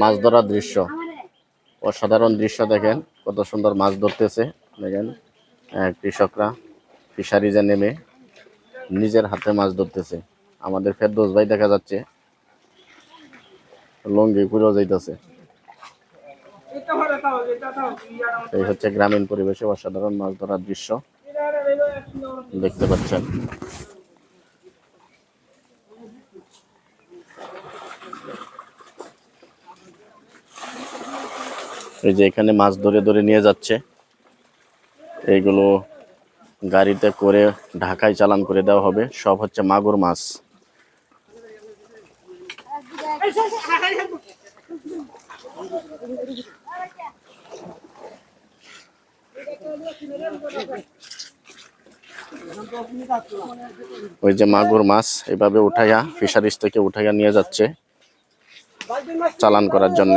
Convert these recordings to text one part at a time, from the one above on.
মাছ ধরার দৃশ্য। অসাধারণ দৃশ্য দেখেন, কত সুন্দর মাছ ধরতেছে। দেখেন কৃষকরা ফিশারিজে নেমে নিজের হাতে মাছ ধরতেছে। আমাদের ফেরদৌস ভাই দেখা যাচ্ছে, লঙ্গি পুরো যাইতেছে। এই হচ্ছে গ্রামীণ পরিবেশে অসাধারণ মাছ ধরার দৃশ্য। দেখতে পাচ্ছেন। এই যে এখানে মাছ ধরে ধরে নিয়ে যাচ্ছে। এইগুলো গাড়িতে করে ঢাকায় চালান করে দেওয়া হবে। সব হচ্ছে মাগুর মাছ। ওই যে মাগুর মাছ এভাবে উঠাইয়া ফিশারিজ থেকে উঠাইয়া নিয়ে যাচ্ছে। চালান করার জন্য।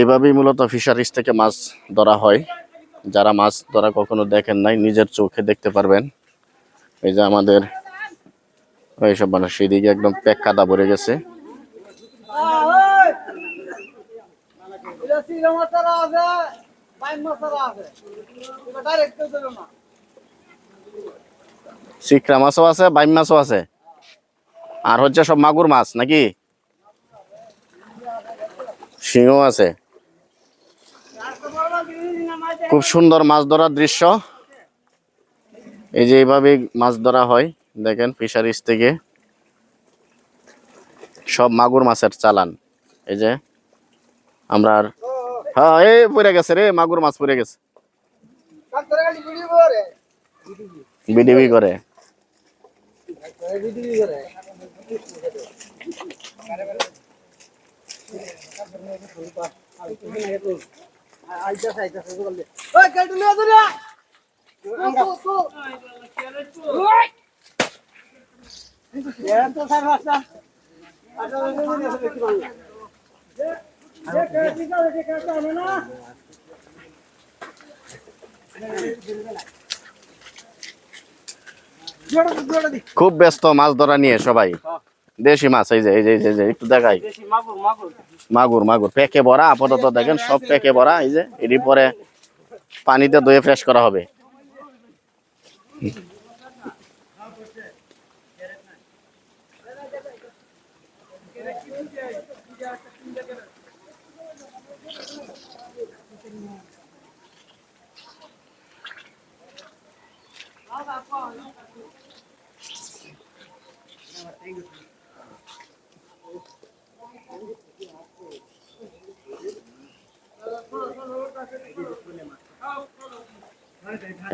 এভাবেই মূলত ফিশারিজ থেকে মাছ ধরা হয়। যারা মাছ ধরা কখনো দেখেন নাই, নিজের চোখে দেখতে পারবেন। এই যে আমাদের এইসব মানে সেদিকে একদম প্যাক কাদা ভরে গেছে। শিকরা মাছও আছে, বাইম মাছও আছে। আর হচ্ছে সব মাগুর মাছ, নাকি? শিঙও আছে। খুব সুন্দর মাছ ধরার দৃশ্য। এই যে এইভাবে মাছ ধরা হয়, দেখেন ফিশারিজ থেকে। সব মাগুর মাছের চালান। এই যে আমরা আর হ্যাঁ এই পড়ে গেছে রে, মাগুর মাছ পড়ে গেছে। বিডিবি করে। খুব ব্যস্ত মাছ ধরা নিয়ে সবাই। দেশি মাছ এই যে এই যে এই যে, একটু দেখাই। মাগুর মাগুর প্যাকে ভরা আপাতত দেখেন সব প্যাকে ভরা এই যে এটি পরে পানিতে ধুয়ে ফ্রেশ করা হবে।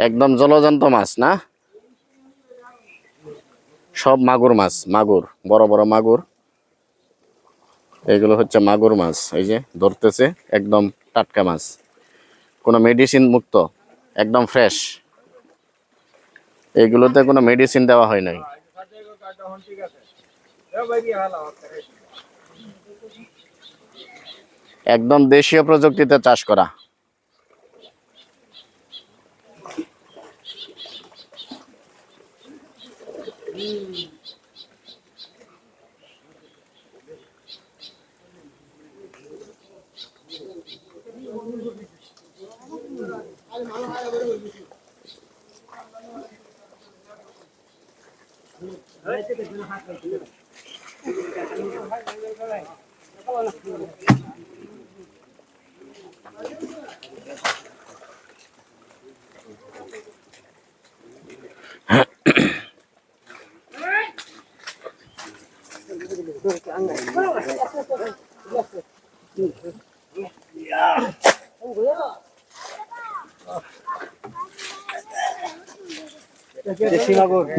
একদম জলজন্ত মাছ, না? সব মাগুর মাছ, মাগুর, বড় বড় মাগুর। এগুলো হচ্ছে মাগুর মাছ, এই যে ধরতেছে, একদম টাটকা মাছ। কোনো মেডিসিন মুক্ত, একদম ফ্রেশ এগুলোতে কোনো মেডিসিন দেওয়া হয় নাই। একদম দেশীয় প্রযুক্তিতে চাষ করা।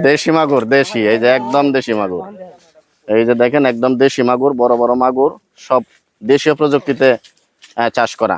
দেশি মাগুর। দেশি এই যে একদম দেশি মাগুর। এই যে দেখেন, একদম দেশি মাগুর, বড় বড় মাগুর, সব দেশীয় প্রযুক্তিতে চাষ করা।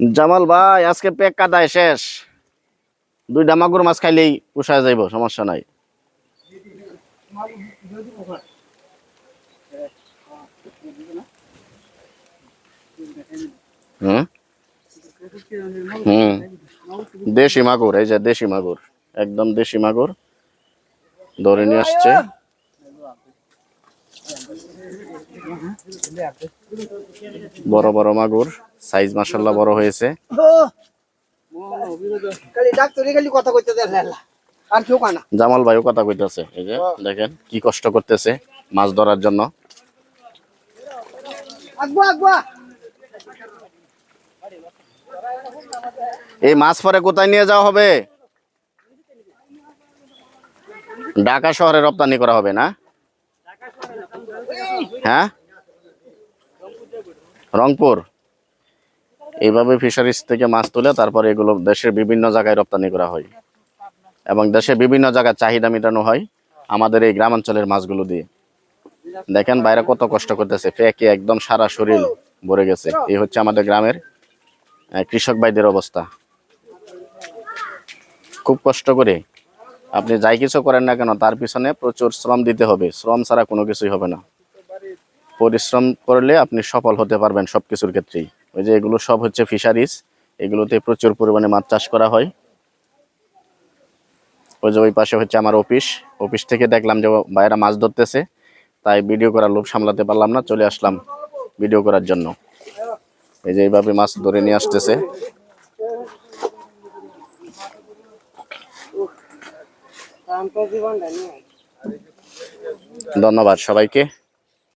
জামাল ভাই, আজকে পেক কাদায় শেষ। দুইটা মাগুর মাছ খাইলেই পোষায় যাইব, সমস্যা নাই। হুম? হুম। দেশি মাগুর এই যে দেশি মাগুর একদম দেশি মাগুর। ধরে নিয়ে আসছে। বড় বড় মাগুর সাইজ মাসাল্লাহ বড় হয়েছে। জামাল ভাইও কথা কইতেছে এই যে দেখেন কি কষ্ট করতেছে মাছ ধরার জন্য। এই মাছ পরে কোথায় নিয়ে যাওয়া হবে? ঢাকা শহরে রপ্তানি করা হবে না? হ্যাঁ? রংপুর। এইভাবে ফিশারিজ থেকে মাছ তুলে তারপরে এগুলো দেশের বিভিন্ন জায়গায় রপ্তানি করা হয় এবং দেশের বিভিন্ন জায়গায় চাহিদা মেটানো হয় আমাদের এই গ্রামাঞ্চলের মাছগুলো দিয়ে। দেখেন বাইরে কত কষ্ট করতেছে ফেকে একদম সারা শরীর ভরে গেছে। এই হচ্ছে আমাদের গ্রামের কৃষক ভাইদের অবস্থা। খুব কষ্ট করে। আপনি যাই কিছু করেন না কেন, তার পিছনে প্রচুর শ্রম দিতে হবে। শ্রম ছাড়া কোনো কিছুই হবে না। পরিশ্রম করলে আপনি সফল হতে পারবেন সব কিছুর ক্ষেত্রেই। ওই যে এগুলো সব হচ্ছে ফিশারিজ এগুলোতে প্রচুর পরিমাণে মাছ চাষ করা হয়। ওই যে ওই পাশে হচ্ছে আমার অফিস অফিস থেকে দেখলাম যে বাইরে মাছ ধরতেছে, তাই ভিডিও করার লোভ সামলাতে পারলাম না, চলে আসলাম ভিডিও করার জন্য। এই যে এইভাবে মাছ ধরে নিয়ে আসতেছে। ধন্যবাদ সবাইকে।